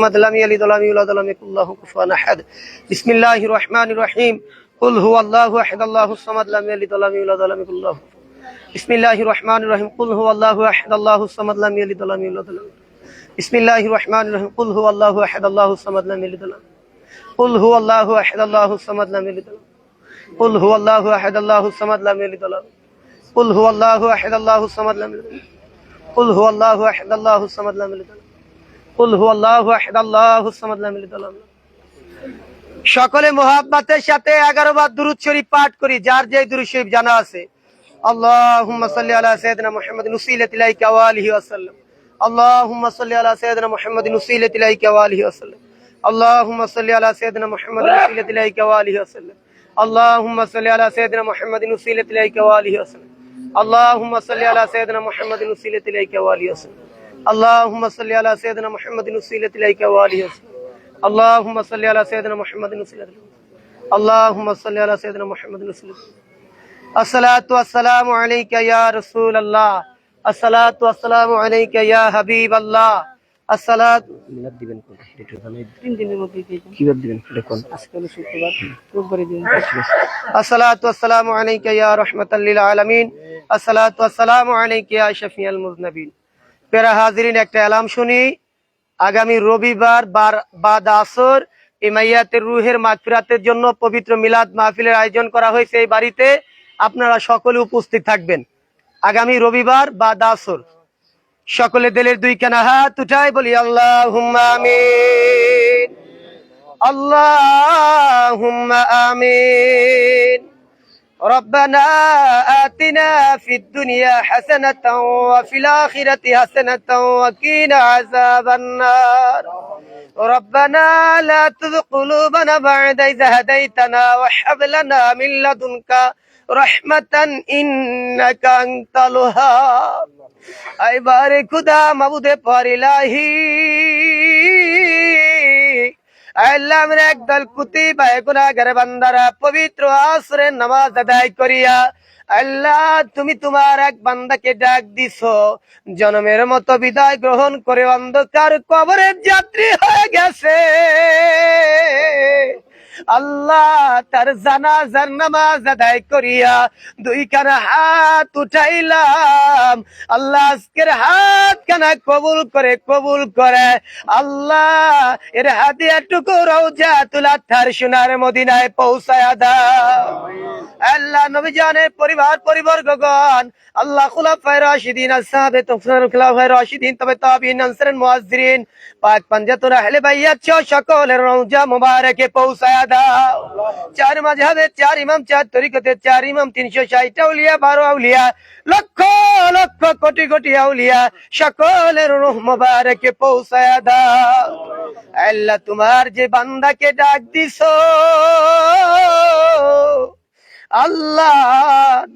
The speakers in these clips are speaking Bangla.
الصمد لم يلد ولم يولد ولم يكن له كفوا أحد. بسم الله الرحمن الرحيم. قل هو الله أحد الله الصمد لم يلد ولم يولد ولم يكن له بسم الله الرحمن الرحيم. قل هو الله أحد الله الصمد لم يلد ولم يولد ولم بسم الله الرحمن الرحيم. قل هو الله أحد الله الصمد لم يلد ولم قل هو الله أحد الله الصمد لم يلد ولم قل هو الله أحد الله الصمد لم يلد ولم قل هو الله أحد الله الصمد لم يلد قل هو الله أحد الله الصمد لم يلد ولم قل هو الله احد الله الصمد لم يلد ولم সকলে মোহাব্বতের সাথে এগারো বার দুরুদ শরীফ পাঠ করি যার যে দুরুদ শরীফ জানা আছে اللهم صل على سيدنا محمد نسيلة إليك وآله وسلم اللهم صل على سيدنا محمد نسيلة إليك وآله وسلم اللهم صل على سيدنا محمد نسيلة إليك وآله وسلم اللهم صل على سيدنا محمد نسيلة إليك وآله وسلم اللهم صل على سيدنا محمد نسيلة إليك وآله وسلم اللهم صل على سيدنا محمد نسيلة إليك وآله وسلم اللهم صل على سيدنا محمد نسيلة إليك اللهم صل على سيدنا محمد نسيلة إليك الصلاة والسلام عليك يا رسول الله الصلاة والسلام عليك يا حبيب الله الصلاة মিলাদ দিবেন কোন একটু জানাই তিন দিনের মধ্যে দিয়ে দেন। কিভাবে দিবেন এটা কোন আজকে হলো শুক্রবার রোববারে দিন الصلاة والسلام عليك يا رحمة للعالمين الصلاة والسلام عليك يا شفيع المذنبين পেরা হাজিরিন, একটা অ্যালাম শুনি। আগামী রবিবার বাদ আসর, ইমাইয়াতের রুহের মাগফিরাতের জন্য পবিত্র মিলাদ মাহফিলের আয়োজন করা হয়েছে এই বাড়িতে। আপনারা সকলে উপস্থিত থাকবেন। আগামী রবিবার বা দাসর সকলে দেলের দুই কেনা হাত উঠাই বলি আল্লাহ হুম্মা আল্লাহ হুম্মা আমিন। ربنا آتنا في الدنيا حسنة وفي الآخرة حسنة وقنا عذاب النار ربنا لا تذق قلوبنا بعد إذ هديتنا وهب لنا من لدنك رحمة إنك أنت الوهاب أي بارك خدا مبود پر الہی আল্লাহ আমরা একদল কুতি বাই গুনাহগার বান্দারা পবিত্র আসরে নামাজ আদায় করিয়া, আল্লাহ তুমি তোমার এক বান্দাকে ডাক দিছো, জনমের মতো বিদায় গ্রহণ করে অন্ধকার কবরের যাত্রী হয়ে গেছে। আল্লাহ তার জানাজার নামাজ আদায় করিয়া দুই কানা হাত উঠাইলাম। আল্লাহ আজকের হাত কানা কবুল করে কবুল করে। আল্লাহ এর হাতিয়া টুকু রৌজা তুলা থার সোনার মদিনায় পৌঁছায়া দাও। আল্লাহ নবীজানের পরিবার, পরিবর্গগণ। আল্লাহ খুলাফায়ে রাশিদিন আসহাবে তুফসার খুলাফায়ে রাশিদিন, তবে তাবিইন আনসারের মুয়াজ্জিরিন পাক পাঞ্জাতুর বাইয়াত সহ সকলের রওজা মুবারকে পৌঁছায়া দাও। চার মাযহাবে চার ইমাম, চার তরিকতে চার ইমাম, তিনশো 360 আউলিয়া 12 আউলিয়া, লক্ষ লক্ষ, কোটি কোটি আউলিয়া, সকলের মুবারকে পৌঁছায়া দাও। আল্লাহ, তোমার যে বান্দাকে ডাক দিছো, আল্লাহ,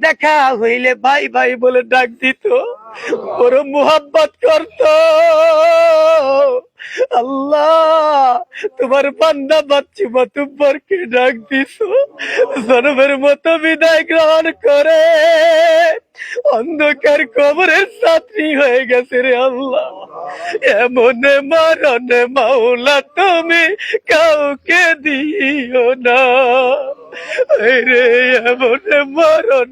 দেখা হইলে ভাই ভাই বলে ডাক দিত বড় মোহাব্বত করত। আল্লাহ তোমার বান্দা বাচ্চু মাতুব্বরকে ডাক দিছ। জনমের মতো বিদায় গ্রহণ করে। অন্ধকার কবরের ছাত্রী হয়ে গেছে রে আল্লাহ। এমন মারণে মাওলা তুমি কাউকে দিও না। রে এমন মরণ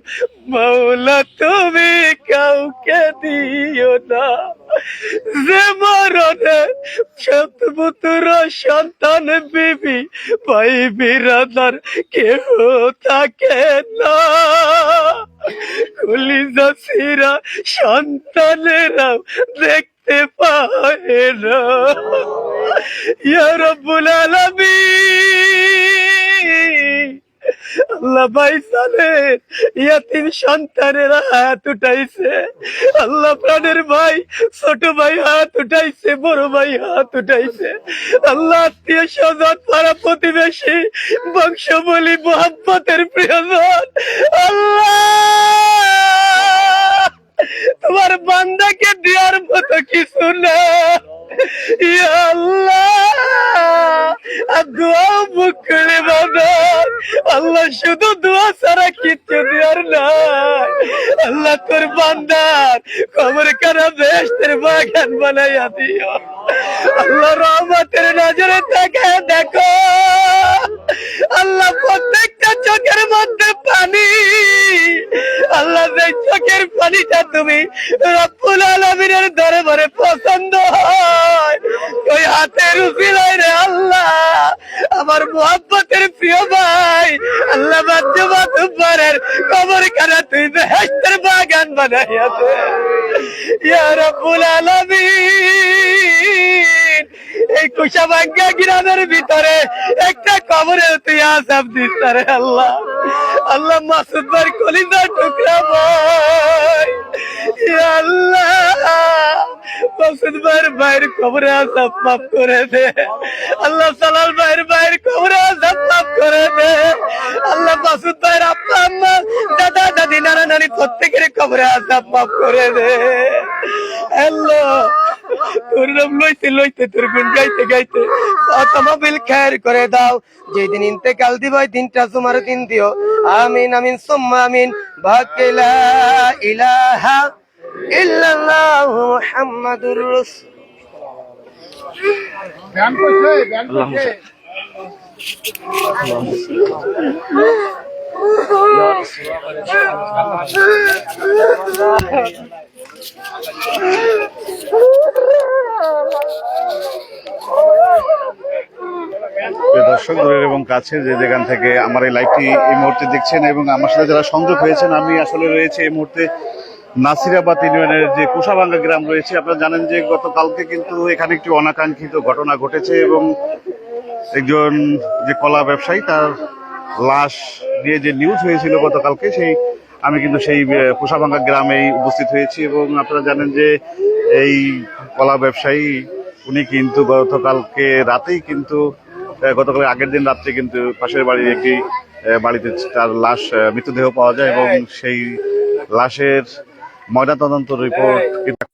মাওলা তুমি কাউকে দিও না। যে মরণে সতপুত্র সন্তান বিবি, ভাই বিরাদার কেহ থাকে না। কলিজা সিরা সন্তানেরাও দেখতে পায় না। ইয়া রব্বুল আলামিন! আল্লাহ ভাই সালের ইয়াতিম সন্তানেরা হাত উঠাইছে। আল্লাহ প্রাণের ভাই, ছোট ভাই হাত উঠাইছে, বড় ভাই হাত উঠাইছে। আল্লাহ আত্মীয় স্বজন, পাড়া প্রতিবেশী বংশ বলি মোহাম্মতের প্রিয়জন আল্লাহ তোমার বান্দাকে দেওয়ার মতো কিছু না ইয়া আল্লাহ আর দোয়া দেওয়ার নাই। আল্লাহ তোর বান্দার কবর কারা বেহেশতের বাগান বানাইয়া দিও। আল্লাহ রহমতের নজরে তাকে দেখো। আল্লাহ প্রত্যেকটা চোখের মধ্যে পানি। আল্লাহ সেই চোখের পানিটা তুমি রব্বুল আলমিনের দরবারে পছন্দ হয়, ওই হাতের উচিলায় রে আল্লাহ। আমার মোহাব্বতের প্রিয় ভাই আল্লাহ বাদ্যবাতুবারের কবর কানা তুই বেহেস্তের বাগান বানাইয়া দে ইয়া রব্বুল এই কুশাবাঙ্গা গ্রামের ভিতরে একটা কবরে তুই আসাব দিস রে আল্লাহ। আল্লাহ মাসুদ ভাই কলিজার টুকরা ভাই আল্লাহ, মাসুদ ভাইয়ের ভাইয়ের কবরে আসাব মাফ করে দে। আল্লাহ সালাল ভাইয়ের ভাইয়ের প্রত্যেকের আসাব মাফ করে দে। তোর নাম লইতে লইতে তোর গুণ গাইতে গাইতে অতমাবিল খের করে দাও। যেদিন ইন্তেকাল দিব ওই দিনটা তোমার দিন দিও। আমিন আমিন সুম্মা আমিন। ভাকিলা ইলাহা ইল্লাল্লাহ মুহাম্মাদুর রাসূল প্রিয় দর্শক, দূরের এবং কাছে যে যেখান থেকে আমার এই লাইভটি এই মুহূর্তে দেখছেন এবং আমার সাথে যারা সংযোগ হয়েছেন, আমি আসলে রয়েছে এই মুহূর্তে নাসিরাবাদ ইউনিয়নের যে কুশাবাঙ্গা গ্রাম রয়েছে। আপনারা জানেন যে গতকালকে কিন্তু এখানে একটি অনাকাঙ্ক্ষিত ঘটনা ঘটেছে এবং একজন যে কলা ব্যবসায়ী, তার লাশ দিয়ে যে নিউজ হয়েছিল গতকালকে, সেই আমি কিন্তু সেই কুশাভাঙ্গা গ্রামেই উপস্থিত হয়েছি এবং আপনারা জানেন যে এই কলা ব্যবসায়ী, উনি কিন্তু গতকালকে রাতেই কিন্তু গতকাল আগের দিন রাত্রে কিন্তু পাশের বাড়ির একটি বাড়িতে তার লাশ মৃতদেহ পাওয়া যায় এবং সেই লাশের ময়নাতদন্ত রিপোর্ট